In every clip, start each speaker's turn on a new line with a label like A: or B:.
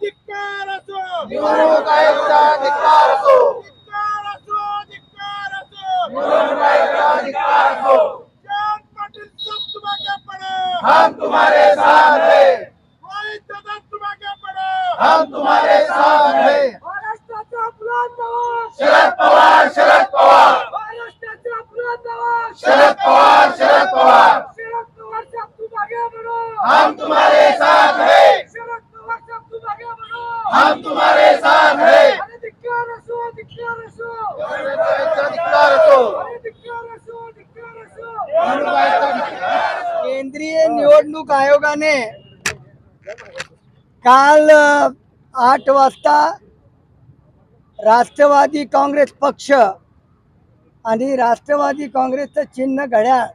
A: धिक्कार असो.
B: निवडणूक आयोगाचा धिक्कार असो.
A: धिक्कार असो धिक्कार असो.
B: निवडणूक आयोगाचा धिक्कार असो.
A: जयंत पाटील सब तुम्हारे पड़ो
B: हम तुम्हारे साथ हैं.
A: दादा तुम्हारे पड़ो
B: हम तुम्हारे साथ हैं.
A: महाराष्ट्राचा
B: शरद पवार शरद पवार
A: महाराष्ट्राचा अपराध नवा
B: शरद पवार शरद पवार
A: शरद पवार साहब तुम आगे बढ़ो
B: हम तुम्हारे साथ हैं
A: शरद पवार साहब तुम आगे बढ़ो
B: हम तुम्हारे साथ हैं
A: अरे धिक्कार असो धिक्कार असो
B: निवडणूक आयोगाचा धिक्कार असो
A: अरे धिक्कार असो धिक्कार असो
B: निवडणूक आयोगाचा धिक्कार असो
C: केंद्रीय निवडणूक आयोगाने काल आठ वाजता राष्ट्रवादी काँग्रेस पक्ष आणि राष्ट्रवादी काँग्रेसचं चिन्ह घड्याळ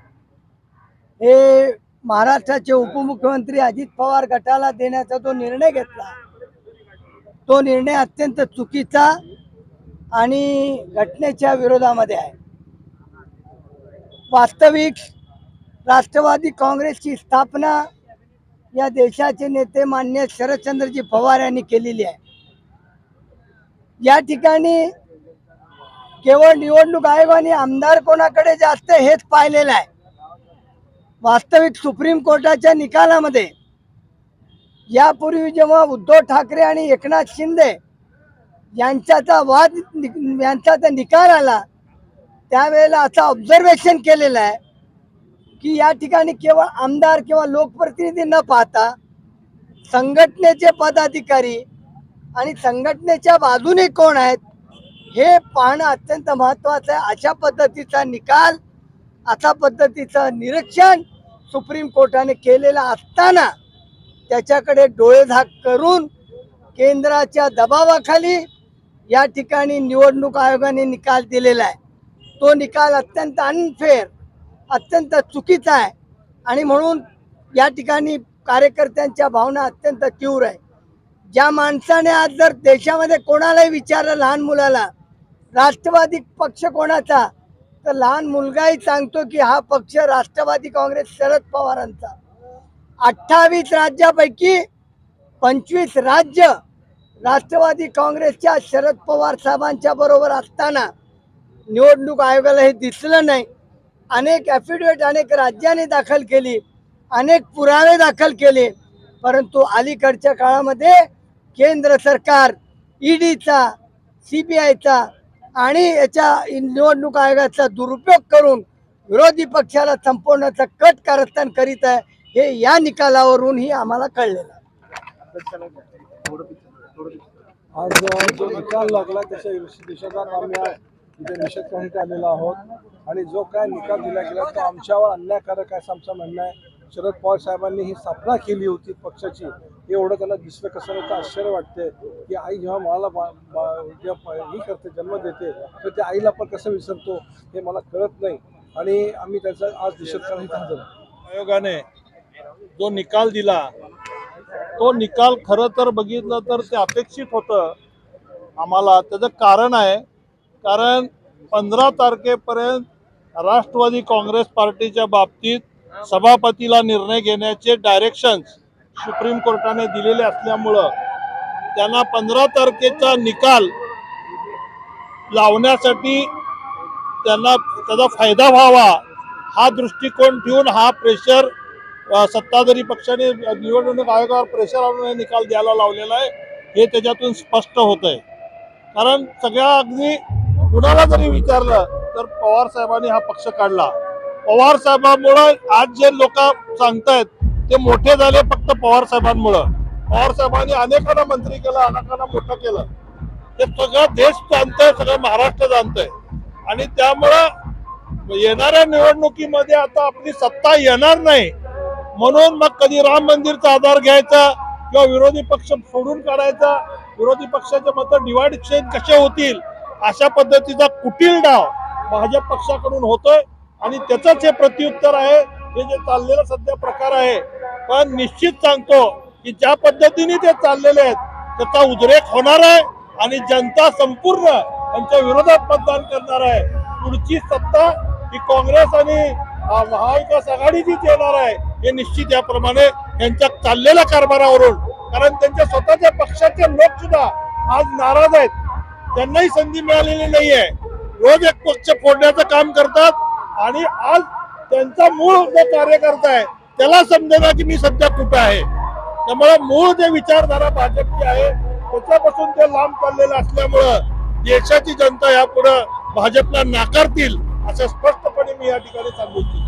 C: हे महाराष्ट्राचे उपमुख्यमंत्री अजित पवार गटाला देण्याचा जो निर्णय घेतला तो निर्णय अत्यंत चुकीचा आणि घटनेच्या विरोधामध्ये आहे. वास्तविक राष्ट्रवादी काँग्रेसची स्थापना या देशाचे नेते मान्य शरदचंद्रजी पवार यांनी केलेली आहे. या ठिकाणी केवळ निवडणूक आयोगाने आमदार कोणाकडे जास्त हेच पाहिलेलं आहे. वास्तविक सुप्रीम कोर्टाच्या निकालामध्ये यापूर्वी जेव्हा उद्धव ठाकरे आणि एकनाथ शिंदे यांच्याचा वाद नि- यांचा निकाल आला त्यावेळेला असं ऑब्झर्वेशन केलेलं आहे की या ठिकाणी केवळ आमदार किंवा लोकप्रतिनिधी न पाहता संघटनेचे पदाधिकारी आणि संघटनेच्या बाजूने कोण आहेत हे पाहणं अत्यंत महत्त्वाचं आहे. अशा पद्धतीचा निकाल अशा पद्धतीचं निरीक्षण सुप्रीम कोर्टाने केलेलं असताना त्याच्याकडे डोळेझाक करून केंद्राच्या दबावाखाली या ठिकाणी निवडणूक आयोगाने निकाल दिलेला आहे. तो निकाल अत्यंत अनफेअर अत्यंत चुकीचा आहे. आणि म्हणून या ठिकाणी कार्यकर्त्यांच्या भावना अत्यंत तीव्र आहे. ज्या माणसाने आज जर देशामध्ये कोणालाही विचारलं लहान मुलाला राष्ट्रवादी पक्ष कोणाचा तर लहान मुलगाही सांगतो की हा पक्ष राष्ट्रवादी काँग्रेस शरद पवारांचा. अठ्ठावीस राज्यापैकी पंचवीस राज्य राष्ट्रवादी काँग्रेसच्या शरद पवार साहेबांच्या बरोबर असताना निवडणूक आयोगाला हे दिसलं नाही. अनेक ॲफिडेविट अनेक राज्यांनी दाखल केली अनेक पुरावे दाखल केले परंतु अलीकडच्या काळामध्ये केंद्र सरकार ईडीचा सी बी आयचा आणि याच्या निवडणूक आयोगाचा दुरुपयोग करून विरोधी पक्षाला संपवण्याचा कट कारस्थान करीत आहे. हे या निकालावरूनही आम्हाला कळलेलं आहे.
D: आज जो निकाल लागला त्याच्या निषेधात आम्ही इथे निषेध करण्यासाठी आलेलो आहोत. आणि जो काय निकाल दिला गेला तो आमच्यावर अन्यायकारक आहे असं आमचं म्हणणं आहे. शरद पवार साहेबांनी ही स्थापना केली होती पक्षाची. हे एवढं त्यांना दिसलं कसं नव्हतं आश्चर्य वाटते की आई जेव्हा मला जेव्हा ही करते जन्म देते तर त्या आईला पण कसं विसरतो हे मला कळत नाही. आणि आम्ही त्याचा आज निषेध आहोत.
E: आयोगाने जो निकाल दिला तो निकाल खरं तर बघितलं तर ते अपेक्षित होतं आम्हाला. त्याचं कारण आहे कारण पंधरा तारखेपर्यंत राष्ट्रवादी काँग्रेस पार्टीच्या बाबतीत सभापतीला निर्णय घेण्याचे डायरेक्शन्स सुप्रीम कोर्टाने दिलेले असल्यामुळं त्यांना पंधरा तारखेचा निकाल लावण्यासाठी त्यांना त्याचा फायदा व्हावा हा दृष्टिकोन ठेवून हा प्रेशर सत्ताधारी पक्षाने निवडणूक आयोगावर प्रेशर आणून हे निकाल द्यायला लावलेला आहे. हे त्याच्यातून स्पष्ट होत आहे कारण सगळ्या अगदी कुणाला जरी विचारलं तर पवार साहेबांनी हा पक्ष काढला. पवार साहेबांमुळं आज जे लोक सांगतायत ते मोठे झाले फक्त पवार साहेबांमुळं. पवार साहेबांनी अनेकांना मंत्री केलं अनेकांना मोठं केलं. हे सगळं देश जाणतंय सगळं महाराष्ट्र जाणतंय. आणि त्यामुळं येणाऱ्या निवडणुकीमध्ये आता आपली सत्ता येणार नाही. म्हणून मग कधी राम मंदिरचा आधार घ्यायचा किंवा विरोधी पक्ष फोडून काढायचा विरोधी पक्षाचे मत डिवाइड एक्सचेंज कसे होतील अशा पद्धतीचा कुटील डाव भाजप पक्षाकडून होतोय. आणि त्याचंच हे प्रत्युत्तर आहे हे जे चाललेलं सध्या प्रकार आहे. पण निश्चित सांगतो की ज्या पद्धतीने ते चाललेले आहेत त्याचा उद्रेक होणार आहे आणि जनता संपूर्ण त्यांच्या विरोधात मतदान करणार आहे. पुढची सत्ता ही काँग्रेस आणि अ, महाविकास आघाडीचीच येणार आहे. हे निश्चित याप्रमाणे यांच्या चाललेल्या कारभारावरून कारण त्यांच्या स्वतःच्या पक्षाचे लोक सुद्धा आज नाराज आहेत. त्यांनाही संधी मिळालेली नाहीये. रोज एक पक्ष फोडण्याचं काम करतात आणि आज त्यांचा मूळ जो कार्यकर्ता आहे त्याला समजेना की मी सध्या कुठं आहे. त्यामुळे मूळ जे विचारधारा भाजपची आहे त्याच्यापासून ते लांब चाललेलं असल्यामुळं देशाची जनता यापुढं भाजपला नाकारतील असं स्पष्टपणे मी या ठिकाणी सांगू इच्छितो.